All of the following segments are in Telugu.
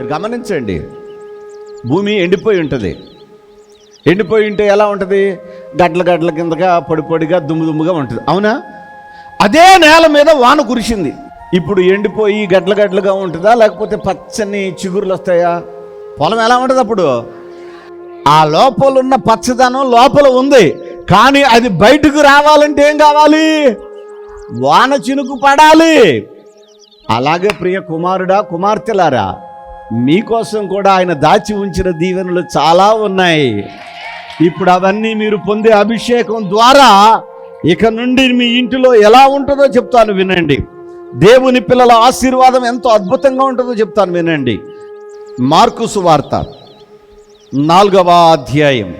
మీరు గమనించండి. భూమి ఎండిపోయి ఉంటుంది. ఎండిపోయి ఉంటే ఎలా ఉంటుంది? గడ్ల గడ్ల కిందగా పొడి పొడిగా దుమ్ము దుమ్ముగా ఉంటుంది. అవునా? అదే నేల మీద వాన కురిసింది. ఇప్పుడు ఎండిపోయి గడ్ల గడ్లుగా ఉంటుందా? లేకపోతే పచ్చని చిగురులు వస్తాయా? పొలం ఎలా ఉంటుంది అప్పుడు? ఆ లోపల ఉన్న పచ్చదనం లోపల ఉంది. కానీ అది బయటకు రావాలంటే ఏం కావాలి? వాన చినుకు పడాలి. అలాగే ప్రియ కుమారుడా కుమార్తెలారా మీకోసం కూడా ఆయన దాచి ఉంచిన దీవెనలు చాలా ఉన్నాయి. ఇప్పుడు అవన్నీ మీరు పొందే అభిషేకం ద్వారా ఇక నుండి మీ ఇంటిలో ఎలా ఉంటుందో చెప్తాను వినండి. దేవుని పిల్లల ఆశీర్వాదం ఎంతో అద్భుతంగా ఉంటుందో చెప్తాను వినండి. మార్కు సువార్త నాలుగవ అధ్యాయం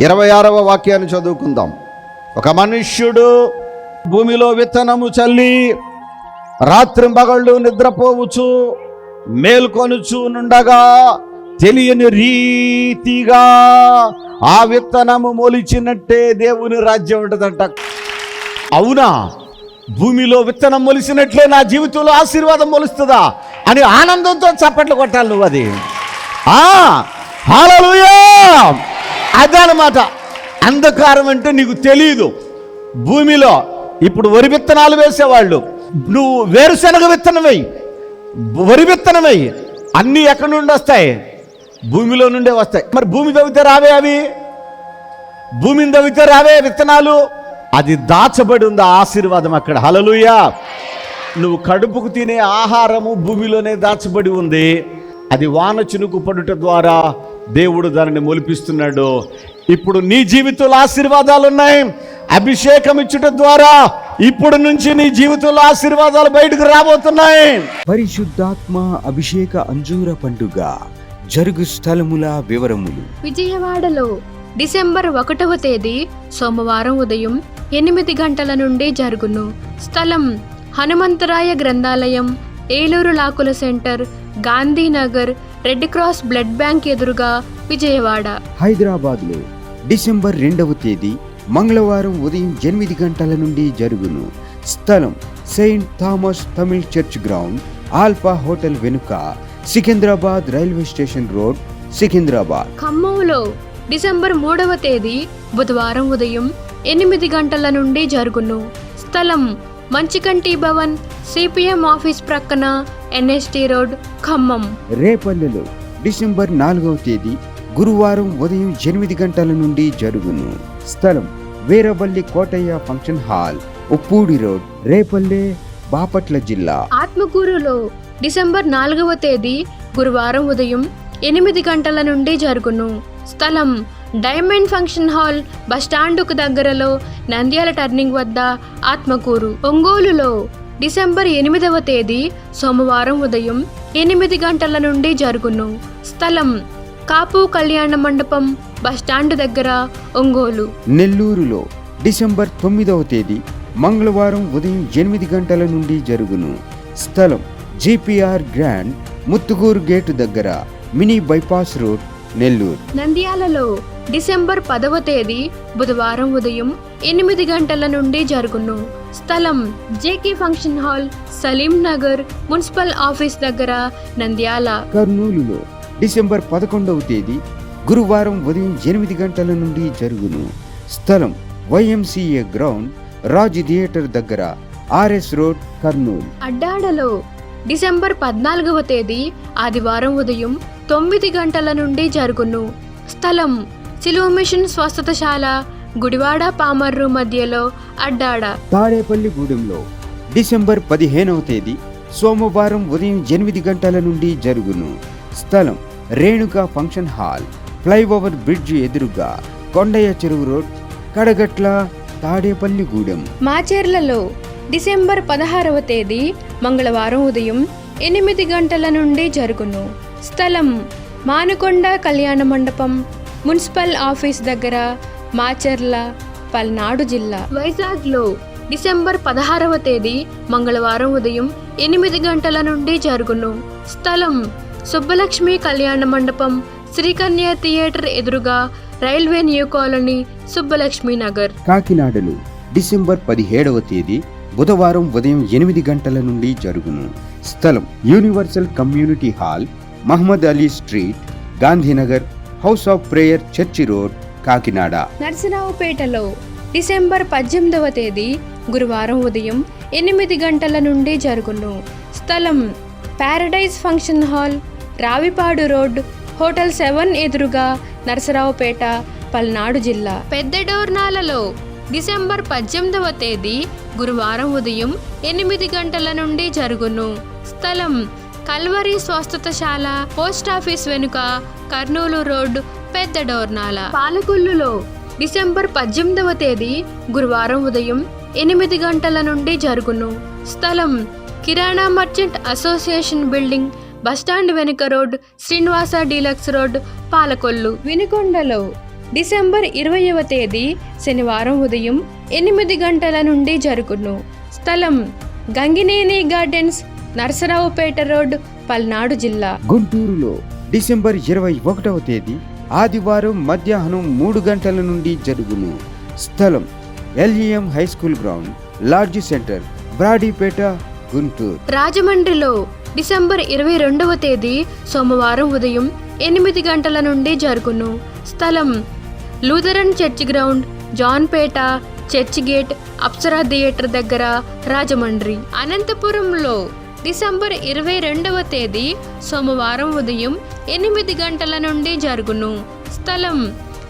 ఇరవై ఆరవ వాక్యాన్ని చదువుకుందాం. ఒక మనుష్యుడు భూమిలో విత్తనము చల్లి రాత్రి పగళ్ళు నిద్రపోవచ్చు. మేల్కొనుచూనుండగా తెలియని రీతిగా ఆ విత్తనము మొలిచినట్టే దేవుని రాజ్యం ఉంటుందంట. అవునా? భూమిలో విత్తనం మొలిచినట్లే నా జీవితంలో ఆశీర్వాదం మొలుస్తుందా అని ఆనందంతో చప్పట్లు కొట్టాలి నువ్వు అది. ఆ, అదనమాట అంధకారం అంటే నీకు తెలియదు భూమిలో ఇప్పుడు వరి విత్తనాలు వేసేవాళ్ళు. నువ్వు వేరుశనగ విత్తనం వేయి. వరి విత్తనమై అన్నీ ఎక్కడి నుండి వస్తాయి? భూమిలో నుండే వస్తాయి. మరి భూమి తవ్వితే రావే అవి? భూమిని తవ్వితే రావే విత్తనాలు? అది దాచబడి ఉంది. ఆశీర్వాదం అక్కడ. హలలుయా నువ్వు కడుపుకు తినే ఆహారము భూమిలోనే దాచబడి ఉంది. అది వాన చినుకు పడుట ద్వారా దేవుడు దానిని మొలిపిస్తున్నాడు. ఇప్పుడు నీ జీవితంలో ఆశీర్వాదాలు ఉన్నాయి. అభిషేకం ఇచ్చుట ద్వారా ఇప్పుడు నుంచి నీ జీవితంలో ఆశీర్వాదాలు బయటకు రాబోతున్నాయి. పరిశుద్ధాత్మ అభిషేక అంజూర పండుగ జరుగు స్థలముల వివరములు. విజయవాడలో డిసెంబర్ ఒకటవ తేదీ సోమవారం ఉదయం ఎనిమిది గంటల నుండి జరుగును. స్థలం హనుమంతరాయ గ్రంథాలయం Eluru లాకుల centre Gandhinagar Red Cross blood bank ఎదురుగా విజయవాడ. హైదరాబాద్లో డిసెంబర్ రెండవ తేదీ మంగళవారం ఉదయం ఎనిమిది గంటల నుండి జరుగును. స్థలం Saint Thomas Tamil church ground Alpha hotel వెనుక Secunderabad railway station road Secunderabad. ఖమ్మంలో డిసెంబర్ మూడవ తేదీ బుధవారం ఉదయం ఎనిమిది గంటల నుండి జరుగును. స్థలం మంచికంటి భవన్ సిపిఎం ఆఫీస్ ప్రక్కన ఎన్ఎస్టి రోడ్ ఖమ్మం. రేపల్లెలో డిసెంబర్ నాలుగవ తేదీ గురువారం ఉదయం ఎనిమిది గంటల నుండి జరుగును. స్థలం Veeravalli Kotaiah function hall Uppudi road Repalle Bapatla జిల్లా. ఆత్మకూరులో డిసెంబర్ నాలుగవ తేదీ గురువారం ఉదయం ఎనిమిది గంటల నుండి జరుగును. స్థలం డైమండ్ ఫంక్షన్ హాల్ బస్టాండుకు దగ్గరలో నంద్యాల టర్నింగ్ వద్ద ఆత్మకూరు. ఒంగోలులో డిసెంబర్ ఎనిమిదవ తేదీ సోమవారం ఉదయం ఎనిమిది గంటల నుండి జరుగును. స్థలం కాపు కళ్యాణ మండపం బస్టాండ్ దగ్గర ఒంగోలు. నెల్లూరులో డిసెంబర్ తొమ్మిదవ తేదీ మంగళవారం ఉదయం ఎనిమిది గంటల నుండి జరుగును. స్థలం జిపిఆర్ గ్రాండ్ ముత్తుగూరు గేటు దగ్గర మినీ బైపాస్ రోడ్ నెల్లూరు. నంద్యాలలో డిసెంబర్ పదవ తేదీ బుధవారం ఉదయం ఎనిమిది గంటల నుండి జరుగును. స్థలం JK function hall Salim Nagar municipal office దగ్గర నంద్యాల. కర్నూలులో డిసెంబర్ పదకొండవ తేదీ గురువారం ఉదయం ఎనిమిది గంటల నుండి జరుగును. స్థలం వైఎంసీఏ గ్రౌండ్ రాజ్ థియేటర్ దగ్గర ఆర్ఎస్ రోడ్ కర్నూలు. అడ్డాడలో డిసెంబర్ పద్నాలుగవ తేదీ ఆదివారం ఉదయం తొమ్మిది గంటల నుండి జరుగును. స్థలం సిలువ మిషన్ స్వస్థతశాల గుడివాడ పామర్రు మధ్యలో అడ్డాడ. తాడేపల్లిగూడెంలో డిసెంబర్ పదిహేనవ తేదీ సోమవారం ఉదయం ఎనిమిది గంటల నుండి జరుగును. స్థలం Renuka function hall. Flyover bridge ఎదురుగా కొండయ్య చెరువు రోడ్ కడగట్ల తాడేపల్లిగూడెం మాచేర్లలో డిసెంబర్ పదహారవ తేదీ మంగళవారం ఉదయం ఎనిమిది గంటల నుండి జరుగును. స్థలం మానుకొండ కళ్యాణ మండపం మున్సిపల్ ఆఫీస్ దగ్గర మాచెర్ల పల్నాడు జిల్లా. వైజాగ్లో డిసెంబర్ పదహారవ తేదీ మంగళవారం ఉదయం ఎనిమిది గంటల నుండి జరుగును. స్థలం సుబ్బలక్ష్మి కళ్యాణ మండపం శ్రీకన్య థియేటర్ ఎదురుగా railway new colony Subbalakshmi Nagar. కాకినాడలో డిసెంబర్ పదిహేడవ తేదీ బుధవారం ఉదయం ఎనిమిది గంటల నుండి జరుగును. స్థలం universal community hall Mohammed Ali street Gandhinagar house of prayer church road Kakinada. నర్సరావుపేటలో December పద్దెనిమిదవ తేదీ గురువారం ఉదయం ఎనిమిది గంటల నుండి జరుగును. స్థలం paradise function hall Ravipadu road hotel seven ఎదురుగా నరసరావుపేట పల్నాడు జిల్లా. పెద్ద డోర్నాలలో డిసెంబర్ పద్దెనిమిదవ తేదీ గురువారం ఉదయం ఎనిమిది గంటల నుండి జరుగును. స్థలం కల్వరి స్వస్థతశాల పోస్ట్ ఆఫీస్ వెనుక కర్నూలు రోడ్ పెద్ద డోర్నాల పాలకొల్లులో డిసెంబర్ పద్దెనిమిదవ తేదీ గురువారం ఉదయం ఎనిమిది గంటల నుండి జరుగును. స్థలం kirana merchant association building bus stand వెనుక road Srinivasa deluxe road Palakollu. వినుకొండలో December ఇరవైవ తేదీ శనివారం ఉదయం ఎనిమిది గంటల నుండి జరుగును. స్థలం గంగినేని గార్డెన్స్ నరసరావుపేట రోడ్ పల్నాడు జిల్లా. గుంటూరులో డిసెంబర్ ఇరవై ఒకటవ తేదీ ఆదివారం మధ్యాహ్నం మూడు గంటల నుండి జరుగును. స్థలం LEM high school ground lodge centre Brodipet Guntur. రాజమండ్రిలో డిసెంబర్ ఇరవై రెండవ తేదీ సోమవారం ఉదయం ఎనిమిది గంటల నుండి జరుగును. స్థలం Lutheran church ground Johnpet church gate Apsara theatre దగ్గర రాజమండ్రి. అనంతపురంలో డిసెంబర్ ఇరవై రెండవ తేదీ సోమవారం ఉదయం ఎనిమిది గంటల నుండి జరుగును. స్థలం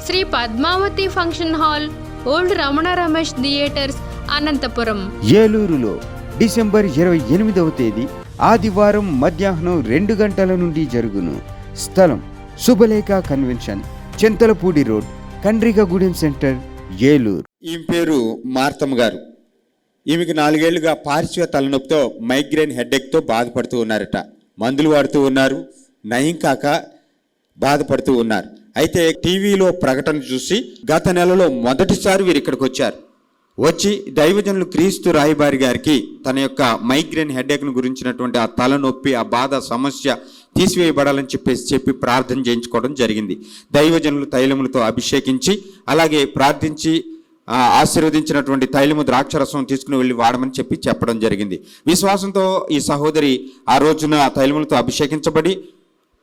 Shri Padmavathi function hall old Ramana Ramesh theatres Anantapur. ఏలూరులో డిసెంబర్ ఇరవై ఎనిమిదవ తేదీ ఆదివారం మధ్యాహ్నం రెండు గంటల నుండి జరుగును. స్థలం Subhalekha convention Chintalapudi road Kandrikagudem centre Eluru. ఈమె పేరు మార్తమ్మ గారు. ఈమెకి నాలుగేళ్ళుగా పార్శ్వ తలనొప్పితో మైగ్రేన్ హెడ్ఏక్తో బాధపడుతూ ఉన్నారట. మందులు వాడుతూ ఉన్నారు నయం కాక బాధపడుతూ ఉన్నారు. అయితే టీవీలో ప్రకటన చూసి గత నెలలో మొదటిసారి వీరు ఇక్కడికి వచ్చారు వచ్చి దైవజనులు క్రీస్తు రాయబారి గారికి తన యొక్క మైగ్రేన్ హెడేక్ను గురించినటువంటి ఆ తలనొప్పి ఆ బాధ సమస్య తీసివేయబడాలని చెప్పేసి చెప్పి ప్రార్థన చేయించుకోవడం జరిగింది. దైవజనులు తైలములతో అభిషేకించి అలాగే ప్రార్థించి ఆశీర్వదించినటువంటి తైలము ద్రాక్షరసం తీసుకుని వెళ్ళి వాడమని చెప్పి చెప్పడం జరిగింది. విశ్వాసంతో ఈ సహోదరి ఆ రోజున ఆ తైలములతో అభిషేకించబడి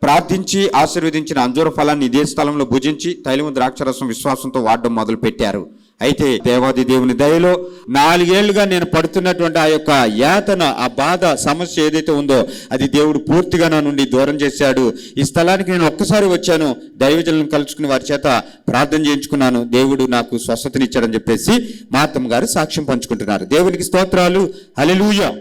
ప్రార్థించి ఆశీర్వదించిన అంజూర ఫలాన్ని ఇదే స్థలంలో భుజించి తైలము ద్రాక్షరసం విశ్వాసంతో వాడడం మొదలుపెట్టారు. అయితే దేవాది దేవుని దయలో నాలుగేళ్ళుగా నేను పడుతున్నటువంటి ఆ యొక్క యాతన ఆ బాధ సమస్య ఏదైతే ఉందో అది దేవుడు పూర్తిగా నా నుండి దూరం చేశాడు. ఈ స్థలానికి నేను ఒక్కసారి వచ్చాను. దైవజనులను కలుసుకుని వారి చేత ప్రార్థన చేయించుకున్నాను. దేవుడు నాకు స్వస్థతనిచ్చాడని చెప్పేసి మాతమ్మ గారు సాక్ష్యం పంచుకుంటున్నారు. దేవునికి స్తోత్రాలు. హల్లెలూయా.